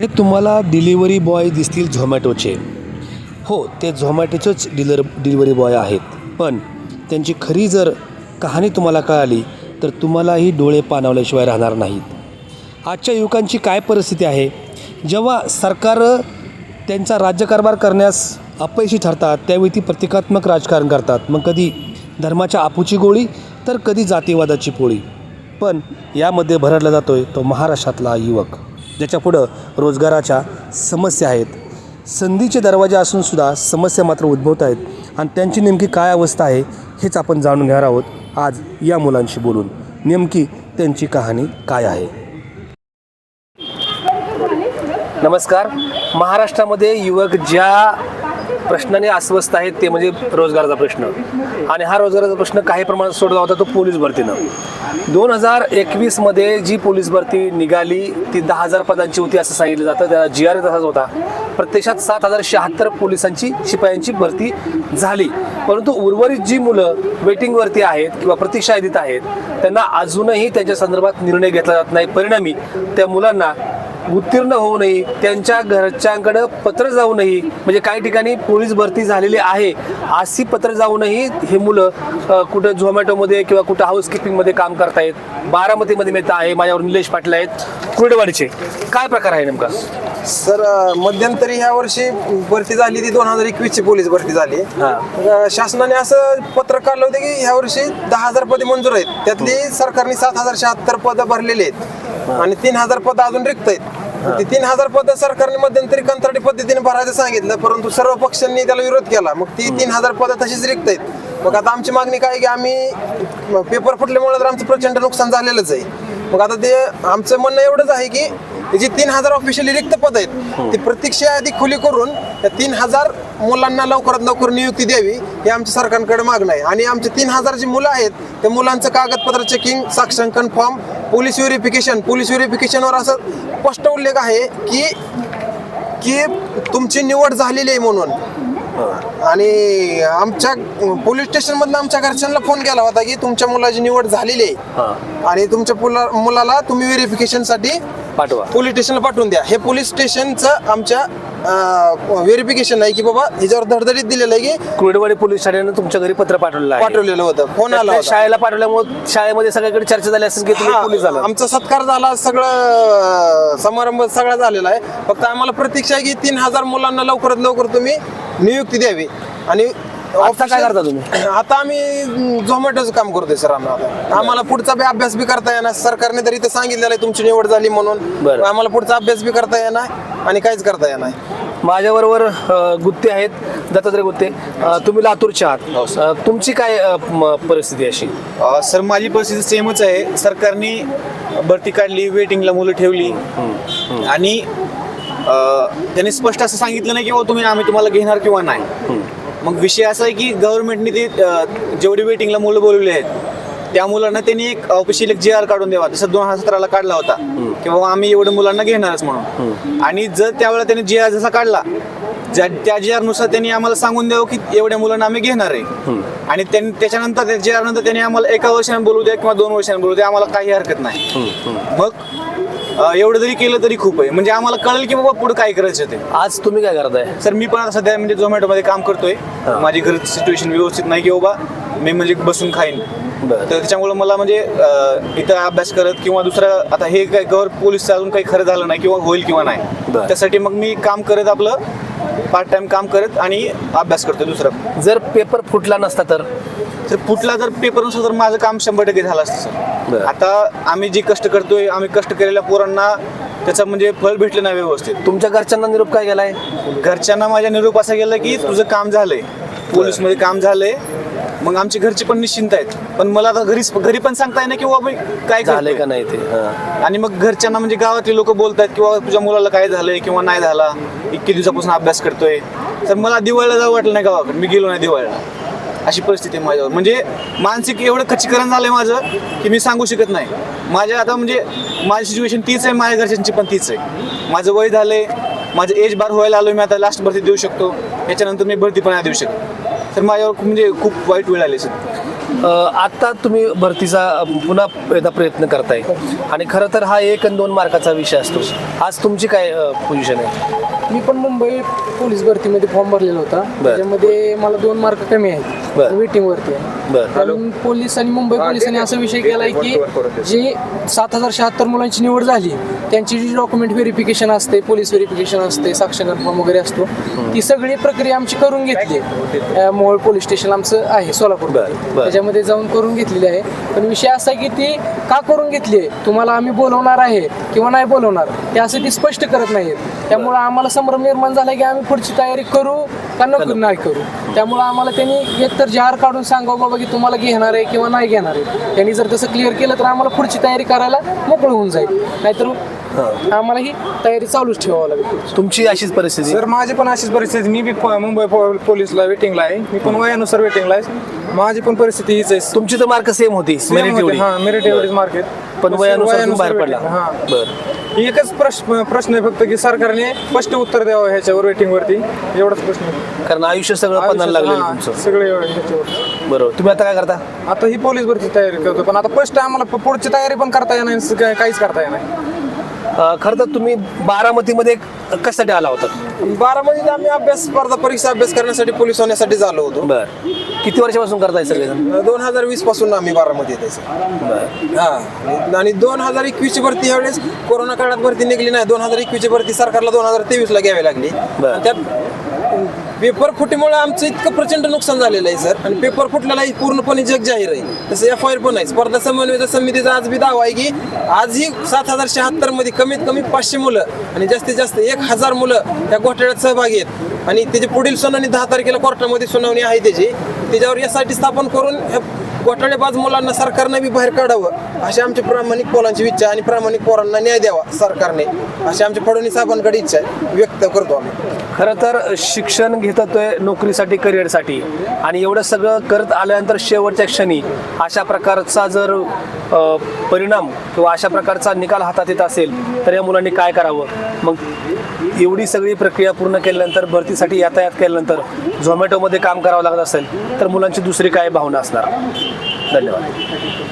हे तुम्हाला delivery boy दिसतील झोमॅटोचे हो ते झोमॅटोचेच डिलर डिलिव्हरी बॉय आहेत. पण त्यांची खरी जर कहाणी तुम्हाला कळाली तर तुम्हालाही डोळे पाणावल्याशिवाय राहणार नाहीत. आजच्या युवकांची काय परिस्थिती आहे? जेव्हा सरकार त्यांचा राज्यकारभार करण्यास अपयशी ठरतात त्यावेळी ती प्रतिकात्मक राजकारण करतात. मग कधी धर्माच्या आपूची गोळी तर कधी जातीवादाची पोळी. पण यामध्ये भरडला जातो आहे तो महाराष्ट्रातला युवक. ज्याच्यापुढं रोजगाराच्या समस्या आहेत. संधीचे दरवाजे असूनसुद्धा समस्या मात्र उद्भवत आहेत. आणि त्यांची नेमकी काय अवस्था आहे हेच आपण जाणून घेणार आहोत. आज या मुलांशी बोलून. नेमकी त्यांची कहाणी काय आहे? नमस्कार. महाराष्ट्रामध्ये युवक ज्या प्रश्नाने अस्वस्थ आहेत ते म्हणजे रोजगाराचा प्रश्न. आणि हा रोजगाराचा प्रश्न काही प्रमाणात सोडला होता तो पोलीस भरतीनं. दोन हजार एकवीसमध्ये जी पोलीस भरती निघाली ती दहा हजार पदांची होती असं सांगितलं जातं. त्याला जी आर तसाच होता. प्रत्यक्षात सात हजार शहात्तर पोलिसांची शिपायांची भरती झाली. परंतु उर्वरित जी मुलं वेटिंगवरती आहेत किंवा प्रतीक्षा यादीत आहेत त्यांना अजूनही त्यांच्या संदर्भात निर्णय घेतला जात नाही. परिणामी त्या मुलांना उत्तीर्ण होऊनही त्यांच्या घरच्यांकडं पत्र जाऊनही म्हणजे काही ठिकाणी पोलीस भरती झालेली आहे अशी पत्र जाऊनही हे मुलं कुठं झोमॅटोमध्ये किंवा कुठं हाऊसकीपिंगमध्ये काम करतायत बारामतीमध्ये मिळत आहे माझ्यावर निलेश पाटील आहेत कुर्डेवाडीचे. काय प्रकार आहे नेमका? सर मध्यंतरी ह्या वर्षी भरती झाली ती दोन हजार एकवीस ची पोलीस भरती झाली. शासनाने असं पत्र काढलं होतं की ह्या वर्षी दहा हजार पदे मंजूर आहेत. त्यातली सरकारने सात हजार शहात्तर पदं भरलेली आहेत. आणि तीन हजार पदं अजून रिक्त आहेत. ती तीन हजार पदं सरकारने मध्यंतरी कंत्राटी पद्धतीने भरायचं सांगितलं परंतु सर्व पक्षांनी त्याला विरोध केला. मग ती तीन हजार पदं तशीच रिक्त आहेत मग आता आमची मागणी काय की आम्ही पेपर फुटल्यामुळे तर आमचं प्रचंड नुकसान झालेलंच आहे. मग आता ते आमचं म्हणणं एवढंच आहे की हे जी तीन हजार ऑफिशियली रिक्त पद आहेत ती प्रतीक्षा यादी खुली करून त्या तीन हजार मुलांना लवकरात लवकर नियुक्ती द्यावी हे आमच्या सरकारकडे मागणं आहे. आणि आमचे तीन हजार जी मुलं आहेत त्या मुलांचं कागदपत्र चेकिंग साक्षांकन फॉर्म पोलीस व्हेरिफिकेशन पोलीस व्हेरिफिकेशनवर असं स्पष्ट उल्लेख आहे की की तुमची निवड झालेली आहे म्हणून. आणि आमच्या पोलीस स्टेशन मधनं आमच्या घरच्यांना फोन केला होता की तुमच्या मुलाची निवड झालेली आहे. आणि तुमच्या मुला मुलाला तुम्ही व्हेरिफिकेशनसाठी पाठवा. पोलीस स्टेशनला पाठवून द्या. हे पोलीस स्टेशनचं आमच्या व्हेरिफिकेशन आहे की बाबा ह्याच्यावर धडधडीत दिलेलं आहे की कुर्डेवाडी पोलीस ठाण्यानं तुमच्या घरी पत्र पाठवलेलं आहे. पाठवलेलं होतं. फोन आला होता. शाळेला पाठवल्यामुळे शाळेमध्ये सगळीकडे चर्चा झाली असेल की तुम्ही हा, पोलीस झाला आमचा सत्कार झाला सगळं अं, समारंभ सगळा झालेला आहे. फक्त आम्हाला प्रतीक्षा आहे की तीन हजार मुलांना लवकरात लवकर तुम्ही नियुक्ती द्यावी. आणि आता काय करता तुम्ही? आता आम्ही झोमॅटोचं काम करतोय सर आम्हाला आम्हाला पुढचा बी अभ्यास बी करता येणार. सरकारने तर इथं सांगितलेलं आहे तुमची निवड झाली म्हणून. बरं. आम्हाला पुढचा अभ्यास बी करता येणार आणि काहीच करता येणार माझ्याबरोबर अ, गुत्ते आहेत. दत्तात्रय गुत्ते. अ, तुम्ही लातूरचे आहात. अ, तुमची काय अ, म- परिस्थिती अशी? अ, सर माझी परिस्थिती सेमच आहे. सरकारने भरती काढली वेटिंगला मुलं ठेवली. आणि अ, त्यांनी स्पष्ट असं सांगितलं नाही की हो तुम्ही आम्ही तुम्हाला घेणार किंवा नाही. मग विषय असा आहे की गव्हर्नमेंटने ते जेवढी वेटिंगला मुलं बोलवली आहेत त्या मुलांना त्यांनी एक ऑफिशियल एक जे आर काढून द्यावा. जसं दोन हजार सतराला काढला होता. की बाबा आम्ही एवढं मुलांना घेणारच म्हणून. आणि जर त्यावेळेला त्यांनी जे आर जसा काढला ज्या त्या जी आरनुसार त्यांनी आम्हाला सांगून द्यावं की एवढ्या मुलांना आम्ही घेणार आहे. आणि त्यांनी त्याच्यानंतर त्या जी आर नंतर त्यांनी आम्हाला एका वर्षाने बोलू द्या किंवा दोन वर्षाने बोलू द्या आम्हाला काही हरकत नाही. मग एवढं जरी केलं तरी खूप आहे. म्हणजे आम्हाला कळेल की बाबा पुढे काय करायचं ते. आज तुम्ही काय करताय? सर मी पण आता सध्या म्हणजे झोमॅटोमध्ये काम करतोय. माझी घरची सिच्युएशन व्यवस्थित नाही की बाबा मी म्हणजे बसून खाईन. तर त्याच्यामुळे मला म्हणजे इथं अभ्यास करत किंवा दुसरं आता हे काय गव्हर पोलीस अजून काही खरं झालं नाही किंवा होईल किंवा नाही. त्यासाठी मग मी काम करत आपलं पार्ट टाइम काम करत आणि अभ्यास करतो दुसरं. जर पेपर फुटला नसता तर? तर कुठला जर पेपर नसतं तर माझं काम शंभर टक्के झालं असतं बरं. सर आता आम्ही जे कष्ट करतोय आम्ही कष्ट केलेल्या पोरांना त्याचं म्हणजे फळ भेटलं नाही व्यवस्थित. तुमच्या घरच्यांना निरोप काय गेलाय? घरच्यांना माझ्या निरोप असा गेला की तुझं काम झालंय. पोलीसमध्ये काम झालंय. मग आमची घरची पण निश्चिंत आहेत. पण मला आता घरी घरी पण सांगता येणार की बाबा काय झालंय. का नाही ते? हा. आणि मग घरच्यांना म्हणजे गावातले लोक बोलतात की बाबा तुझ्या मुलाला काय झालंय किंवा नाही झाला? इतके दिवसापासून अभ्यास करतोय. तर मला दिवाळीला जावं वाटलं नाही गावाकडे. मी गेलो नाही दिवाळीला. अशी परिस्थिती आहे माझ्यावर. म्हणजे मानसिक एवढं खच्चीकरण झालंय माझं की मी सांगू शकत नाही. माझ्या आता म्हणजे माझी सिच्युएशन तीच आहे माझ्या घरच्यांची पण तीच आहे. माझं वय झालंय माझं एज बार व्हायला आलो मी आता लास्ट भरती देऊ शकतो. याच्यानंतर मी भरती पण नाही देऊ शकत. तर माझ्यावर खूप म्हणजे खूप वाईट वेळ आली सर अ, आता तुम्ही भरतीचा पुन्हा एकदा प्रयत्न करताय. आणि खरं तर हा एक आणि दोन मार्काचा विषय असतो. आज तुमची काय पोझिशन आहे? मी पण मुंबई पोलीस भरतीमध्ये फॉर्म भरलेला होता. त्याच्यामध्ये मला दोन मार्क कमी आहेत. बरं. वेटिंग वरती आहे. कारण पोलीस आणि मुंबई पोलिसांनी असा विषय केलाय की जे सात हजार शहात्तर मुलांची निवड झाली त्यांची जी डॉक्युमेंट व्हेरिफिकेशन असते पोलीस व्हेरिफिकेशन असते साक्षरता फॉर्म वगैरे असतो ती सगळी प्रक्रिया आमची करून घेतली. आहे. मोहोळ पोलीस स्टेशन आमचं आहे सोलापूर. त्याच्यामध्ये जाऊन करून घेतलेली आहे. पण विषय असा आहे की ती का करून घेतली तुम्हाला आम्ही बोलवणार आहे किंवा नाही बोलवणार ते असं ती स्पष्ट करत नाहीत. त्यामुळे आम्हाला संभ्रम निर्माण झाला की आम्ही पुढची तयारी करू का नको नाही करू. त्यामुळे आम्हाला त्यांनी एकतर जार काढून सांगावं बाबा की तुम्हाला घेणार आहे किंवा नाही घेणार आहे. त्यांनी जर तसं क्लिअर केलं तर आम्हाला पुढची तयारी करायला मोकळं होऊन जाईल. नाहीतर आम्हाला ही तयारी चालूच ठेवावं लागेल तुमची अशीच परिस्थिती? सर माझी पण अशीच परिस्थिती. मी बी मुंबई पोलीसला वेटिंगला आहे. मी पण वयानुसार वेटिंगला आहे. माझी पण परिस्थिती हीच आहे. तुमची तर मार्क सेम होती मेरिट एवढी. हा मेरिट एवढीच मार्केट पण वयानुसार बाहेर पडला. हा. बरं. एकच प्रश्न प्रश्न आहे फक्त की सरकारने स्पष्ट उत्तर द्यावं ह्याच्यावर वेटिंग वरती. एवढाच प्रश्न आहे. कारण आयुष्य सगळं लागलेलं हा, तुमचं. सगळे ह्याच्यावर. बरोबर. तुम्ही आता काय करता? आता ही पोलीस भरती तयारी करतो पण आता फर्स्ट आम्हाला प- पुढची तयारी पण करता येणार नाही, काय- काहीच करता येणार नाही. खरं तर तुम्ही बारामतीमध्ये कशासाठी आला होता? बारामतीत आम्ही अभ्यास स्पर्धा परीक्षा अभ्यास करण्यासाठी पोलीस होण्यासाठी झालो होतो. बर. किती वर्षापासून करताय सगळेजण? दोन हजार वीसपासून आम्ही बारामती येते सर. बर. हा आणि दोन हजार एकवीस ची भरती यावेळेस कोरोना काळात भरती निघली नाही. दोन हजार एकवीस ची भरती सरकारला दोन हजार तेवीस ला घ्यावी लागली. बरं. आणि त्यात पेपर फुटीमुळे आमचं इतकं प्रचंड नुकसान झालेलं आहे सर. आणि पेपर फुटलेला पूर्णपणे जग जाहीर आहे. तसं एफ आय आर पण आहे. स्पर्धा समन्वय समितीचा आज बी दावा आहे की आजही सात हजार शहात्तरमध्ये कमीत कमी पाचशे मुलं आणि जास्तीत जास्त एक हजार मुलं या घोटाळ्यात सहभागी आहेत. आणि त्याची पुढील सुनावणी दहा तारखेला कोर्टामध्ये सुनावणी आहे त्याची. त्याच्यावर एस आय टी स्थापन करून घोटाळेबाज मुलांना सरकारने बी बाहेर काढावं. अशी आमची प्रामाणिक पोलांची इच्छा आहे आणि प्रामाणिक पोरांना न्याय द्यावा सरकारने. अशी आमची फडणवीस साहेबांकडे इच्छा आहे. व्यक्त करतो आम्ही. खरं तर शिक्षण घेतोय नोकरीसाठी करिअरसाठी. आणि एवढं सगळं करत आल्यानंतर शेवटच्या क्षणी अशा प्रकारचा जर परिणाम किंवा अशा प्रकारचा निकाल हातात येत असेल तर या मुलांनी काय करावं? मग एवढी सगळी प्रक्रिया पूर्ण केल्यानंतर भरतीसाठी यातायात केल्यानंतर झोमॅटोमध्ये काम करावं लागत असेल तर मुलांची दुसरी काय भावना असणार? धन्यवाद.